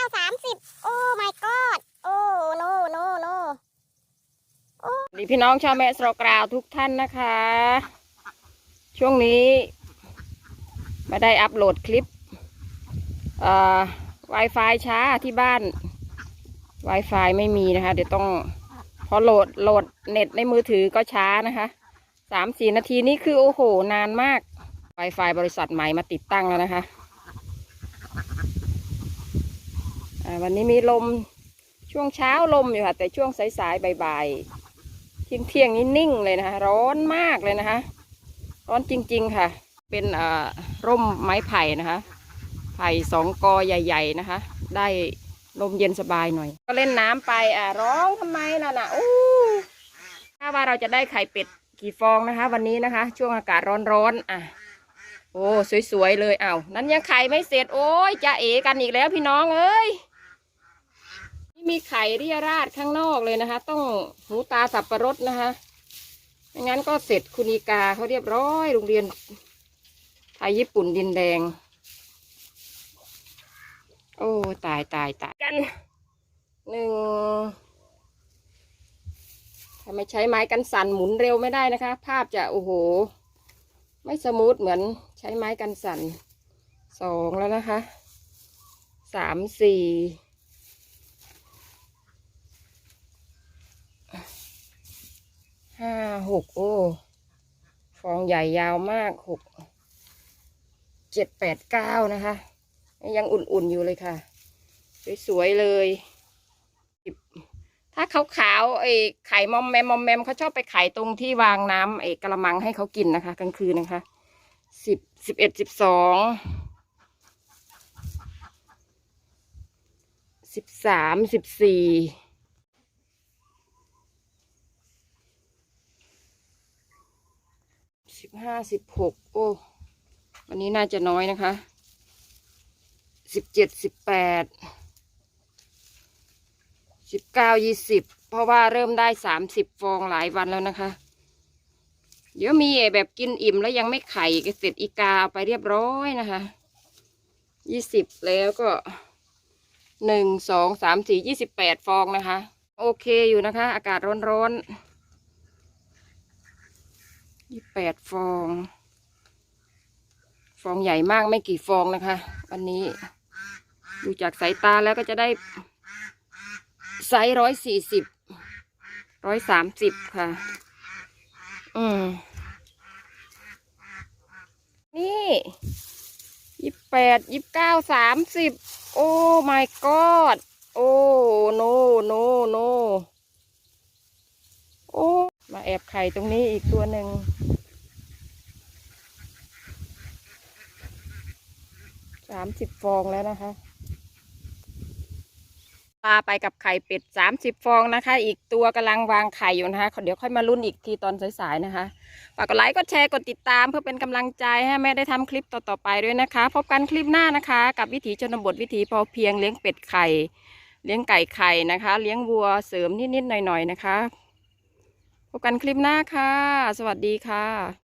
ก้าสามสิบโอ้ my god โอ้ no no no สวัสดีพี่น้องชาวแม่สรกราวทุกท่านนะคะ ช่วงนี้ไม่ได้อัปโหลดคลิปเอ่อ Wi-Fi ช้าที่บ้าน Wi-Fi ไม่มีนะคะ เดี๋ยวต้องพอโหลดโหลดเน็ตในมือถือก็ช้านะคะสามสี่นาทีนี้คือโอ้โห นานมาก Wi-Fi บริษัทใหม่มาติดตั้งแล้วนะคะอ่า วันนี้มีลมช่วงเช้าลมอยู่ค่ะ แต่ช่วงสายๆบ่ายๆเที่ยงเที่ยงนี้นิ่งเลยนะคะ ร้อนมากเลยนะคะ ร้อนจริง ๆค่ะ เป็นร่มไม้ไผ่นะคะ ไผ่สองกอใหญ่ ๆนะคะ ได้ลมเย็นสบายหน่อย ก็เล่นน้ำไปอะร้องทำไมล่ะนะอู้ถ้าว่าเราจะได้ไข่เป็ดกี่ฟองนะคะ วันนี้นะคะ ช่วงอากาศร้อนๆอะโอ้ สวย ๆ เลยเอ้านั้นยังไข่ไม่เสร็จ โอ้ยจะเอกันอีกแล้วพี่น้องเอ้ย นี่มีไข่เรียราดข้างนอกเลยนะคะ ต้องหูตาสับประรดนะคะไม่งั้นก็เสร็จคุณีกาเขาเรียบร้อยโรงเรียนไทยญี่ปุ่นดินแดง โอ้ตายตายตายกันหนึ่งถ้าไมใช้ไม้กันสั่นหมุนเร็วไม่ได้นะคะ ภาพจะโอ้โห ไม่สมูทเหมือนใช้ไม้กันสั่นสองแล้วนะคะสามสี่ หกโอ้ ฟองใหญ่ยาวมากหกเจ็ดแปดเก้านะคะ ยังอุ่นๆอยู่เลยค่ะ สวยๆเลยสิบถ้าขาวๆไอ้ไข่มอมแมมมอมแมมเขาชอบไปไข่ตรงที่วางน้ำไอ้กระมังให้เขากินนะคะกลางคืนนะคะสิบสิบเอ็ดสิบสองสิบสามสิบสี่ สิบห้าสิบหกโอ้ วันนี้น่าจะน้อยนะคะสิบเจ็ดสิบแปดสิบเก้ายี่สิบเพราะว่าเริ่มได้สามสิบฟองหลายวันแล้วนะคะ เดี๋ยวมีไอ้แบบกินอิ่มแล้วยังไม่ไข่ก็เสร็จอีกาเอาไปเรียบร้อยนะคะยี่สิบแล้วก็หนึ่งสองสามสี่ยี่สิบแปดฟองนะคะ โอเคอยู่นะคะ อากาศร้อนๆ ยี่แปดฟอง ฟองใหญ่มากไม่กี่ฟองนะคะ วันนี้ ดูจากสายตาแล้วก็จะได้ไซส์ร้อยสี่สิบร้อยสามสิบค่ะ อืม นี่ยี่แปดยี่เก้าสามสิบโอ้ my god โอ้ no no no โอ้ มาแอบไข่ตรงนี้อีกตัวหนึ่ง สามสิบฟองแล้วนะคะปลาไปกับไข่เป็ดสามสิบฟองนะคะ อีกตัวกำลังวางไข่อยู่นะคะ เดี๋ยวค่อยมาลุ้นอีกทีตอนสายๆนะคะฝากกดไลค์กดแชร์กดติดตามเพื่อเป็นกำลังใจให้แม่ได้ทำคลิปต่อๆไปด้วยนะคะ พบกันคลิปหน้านะคะ กับวิถีชนบทวิถีพอเพียงเลี้ยงเป็ดไข่ เลี้ยงไก่ไข่นะคะ เลี้ยงวัวเสริมนิดๆหน่อยๆนะคะ พบกันคลิปหน้าค่ะ สวัสดีค่ะ